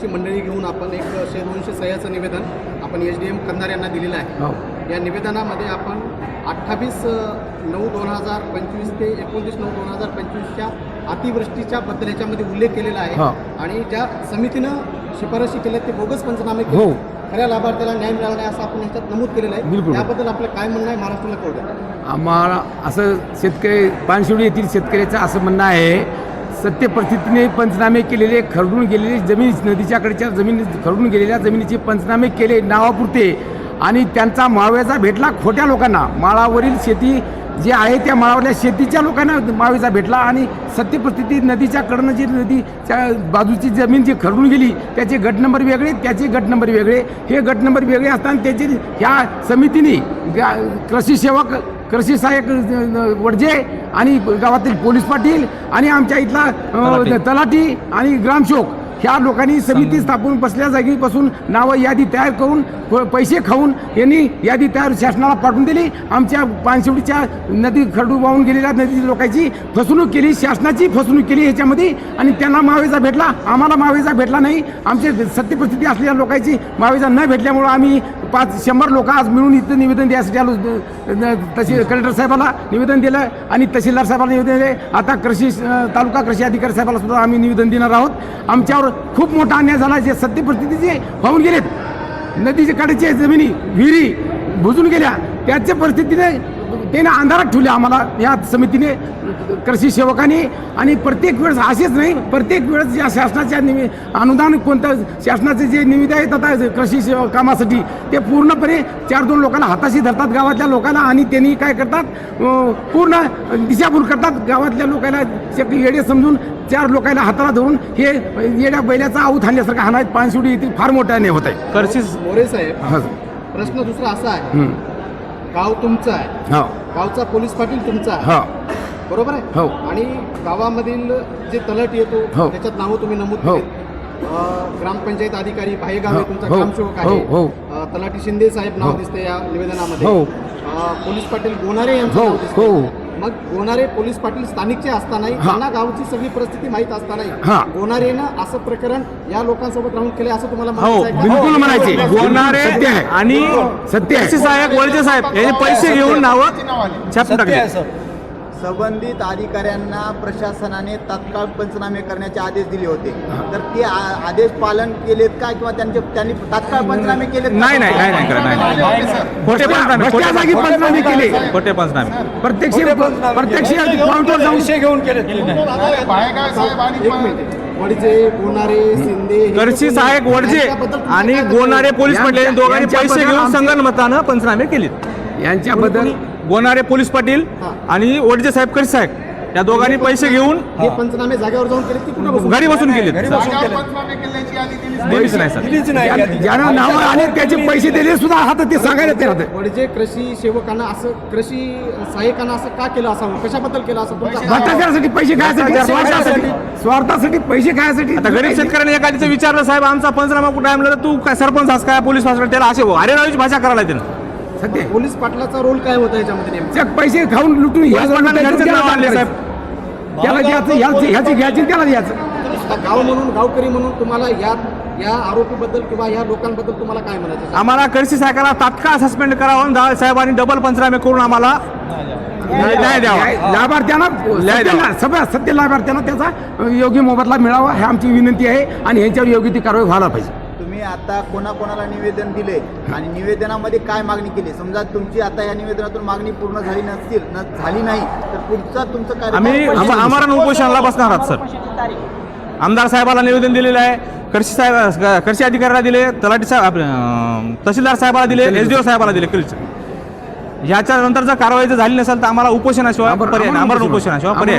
शेतकऱ्यांची मंडळी घेऊन आपण एक शे दोनशे सह्याचं निवेदन आपण एच डी एम कंधार यांना दिलेलं आहे. हो. या निवेदनामध्ये आपण अठ्ठावीस नऊ दोन हजार पंचवीस ते एकोणतीस नऊ दोन हजार पंचवीसच्या अतिवृष्टीच्या बद्दल याच्यामध्ये उल्लेख केलेला आहे. हा. आणि ज्या समितीनं शिफारशी केल्या ते बोगस पंचनामे हो. खऱ्या लाभार्थ्याला न्याय मिळाला नाही असं आपण ह्याच्यात नमूद केलेलं आहे. बिलकुल. त्याबद्दल आपलं काय म्हणणं आहे? महाराष्ट्राला कळतं आम्हाला असं शेतकरी पानशिवडी येथील शेतकऱ्याचं असं म्हणणं आहे सत्य परिस्थितीने पंचनामे केलेले खरडून गेलेले जमीन नदीच्याकडच्या जमीन खरडून गेलेल्या जमिनीचे पंचनामे केले नावापुरते. आणि त्यांचा माव्याचा भेटला खोट्या लोकांना. माळावरील शेती जे आहे त्या माळावरल्या शेतीच्या लोकांना मावेचा भेटला आणि सत्य परिस्थिती नदीच्या कडनं जी नदीच्या बाजूची जमीन जी खरडून गेली त्याचे गट नंबर वेगळे त्याचे गट नंबर वेगळे. हे गट नंबर वेगळे असताना त्याचे ह्या समितीने कृषी सेवक कृषी सहाय्यक वडजे आणि गावातील पोलीस पाटील आणि आमच्या इथला तलाठी. आणि ग्रामसेवक ह्या लोकांनी समिती स्थापून बसल्या जागीपासून नावं यादी तयार करून प- पैसे खाऊन यांनी यादी तयार शासनाला पाठवून दिली. आमच्या पानशिवडीच्या नदी खरडू वाहून गेलेल्या नदी लोकांची फसवणूक केली शासनाची फसवणूक केली ह्याच्यामध्ये. आणि त्यांना मावेजा भेटला आम्हाला मावेजा भेटला नाही. आमचे सत्य परिस्थिती असलेल्या लोकांची मावेजा न भेटल्यामुळं आम्ही पाच शंभर लोक आज मिळून इथं निवेदन द्यायसाठी आलो तहसील कलेक्टर साहेबाला निवेदन दिलं आणि तहसीलदार साहेबाला निवेदन दिले. आता कृषी तालुका कृषी अधिकारी साहेबाला सुद्धा आम्ही निवेदन देणार आहोत. आमच्यावर खूप मोठा अन्याय झाला जे सत्य परिस्थितीचे वाहून गेलेत. नदीच्या कडेचे जमिनी विहिरी बुजून गेल्या. त्याच्या परिस्थितीने त्याने अंधारात ठेवले आम्हाला. या समितीने कृषी सेवकांनी. आणि प्रत्येक वेळेस असेच नाही प्रत्येक वेळेस या शासनाच्या निवि अनुदान कोणतं शासनाचे जे निविदा येतात आहे कृषी सेवा कामासाठी ते पूर्णपणे चार दोन लोकांना हाताशी धरतात गावातल्या लोकांना आणि त्यांनी काय करतात पूर्ण दिशाभूल करतात गावातल्या लोकांना. येडे समजून चार लोकांना हाताला धरून हे येड्या बैलाचा आऊत हाणल्यासारखं हाणायत पानशिवडी येथील फार मोठा अन्याय होत आहे करशीस मोरे साहेब हा. प्रश्न दुसरा असा आहे. गाव तुमचं आहे हो गावचा पोलीस पाटील तुमचा आहे हो बरोबर आहे हो. आणि गावामधील जे तलाठी येतो हो. त्याच्यात नावं तुम्ही नमूद हो. केलीत. अं, ग्रामपंचायत अधिकारी भाईगाव आहे हो. तुमचा हो. ग्रामसेवक. आहे हो. अं, तलाठी शिंदे साहेब नाव हो. दिसते या निवेदनामध्ये हो. अं, पोलीस पाटील गोनारे यांचं हो. नाव दिसतंय. हो. मग गोनारे पोलीस पाटील स्थानिकचे असतानाही हा. त्यांना गावची सगळी परिस्थिती माहीत हा. असतानाही गोनारेनं असं प्रकरण या लोकांसोबत राहून केले असं तुम्हाला हो म्हणायचं? बिलकुल म्हणायचे गोनारे सत्य आहे. आणि सत्य साहेब वळजे साहेब यांचे पैसे घेऊन नावं छापून टाकले. संबंधित अधिकाऱ्यांना प्रशासनाने तात्काळ पंचनामे करण्याचे आदेश दिले होते. तर ते आदेश पालन केलेत का किंवा त्यांचे त्यांनी तात्काळ पंचनामे केलेत का? नाही नाही नाही नाही खोटे पंचनामे खोटे भ्रष्टा जागी पंचनामे. केले. खोटे पंचनामे. प्रत्यक्ष प्रत्यक्ष पॉईंटवर जाऊन शिंदे हे करशी लोक- साहेब वडजे आणि? गोनारे पोलीस यांनी दोघांनी पैसे यांच्याबद्दल घेऊन आमचे- संगणमतानं पंचनामे केलेत. यांच्याबद्दल गोनारे पोलीस पाटील हा. आणि वडजे साहेब करशी साहेब या दोघांनी पैसे घेऊन हे पंचनामे जागेवर जाऊन केले की कुठं बसून? घरी बसून केलेत. दिलीच नाही. सर. ज्या- ज्यांना नाव आले त्याचे पैसे दिले सुद्धा हातात ते सांगायला ते राहते वडजे कृषी सेवकांना असं कृषी सहाय्यकांना असं का केलं असावं? कशाबद्दल केलं असं तुमचा? भ्रष्टाचारासाठी पैसे खायसाठी. स्वार्थासाठी. स्वार्थासाठी पैसे खायसाठी. आता गरीब शेतकऱ्याने एखाद्याचं विचारलं साहेब आमचा पंचनामा कुठे तर तू काय सरपंच हास काय? पोलीस त्याला असे अरे भाषा करायला त्यानं आहे. पोलीस पाटलाचा रोल काय होता याच्यामध्ये नेमका चक पैसे खाऊन लुटून ह्या लोकांना घरचे नाव आणले साहेब. त्याला घ्यायचं ह्याचं ह्याची घ्यायची त्याला द्यायचं गाव म्हणून गावकरी म्हणून तुम्हाला या या आरोपीबद्दल किंवा या लोकांबद्दल तुम्हाला काय म्हणायचं आहे? आम्हाला करशी साहेबाला तात्काळ सस्पेंड करावं आणि दहा साहेबांनी डबल पंचनामे करून आम्हाला न्याय द्यावा लाभार्थ्यांना न्याय द्यावा. सगळ्या सत्य लाभार्थ्यांना त्याचा योग्य मोबदला मिळावा ही आमची विनंती आहे आणि ह्यांच्यावर योग्य ती कारवाई व्हायला पाहिजे तुम्ही आता कोणाकोणाला निवेदन दिले आणि निवेदनामध्ये काय मागणी केली? समजा तुमची आता या निवेदनातून मागणी पूर्ण झाली नसतील न झाली नाही तर पुढचा तुमचं काय आम्ही आम- आमरण उपोषणाला बसणार आहात सर. आमदार साहेबाला निवेदन दिलेलं आहे कृषी साहेब कृषी अधिकाऱ्याला दिले तलाठी साहेब तहसीलदार साहेबाला दिले एस डी ओ साहेबाला दिले कृषी ह्याच्या नंतर जर कारवाई जर झाली नसेल तर आम्हाला उपोषणाशिवाय पर्याय. आमरण उपोषणाशिवाय पर्याय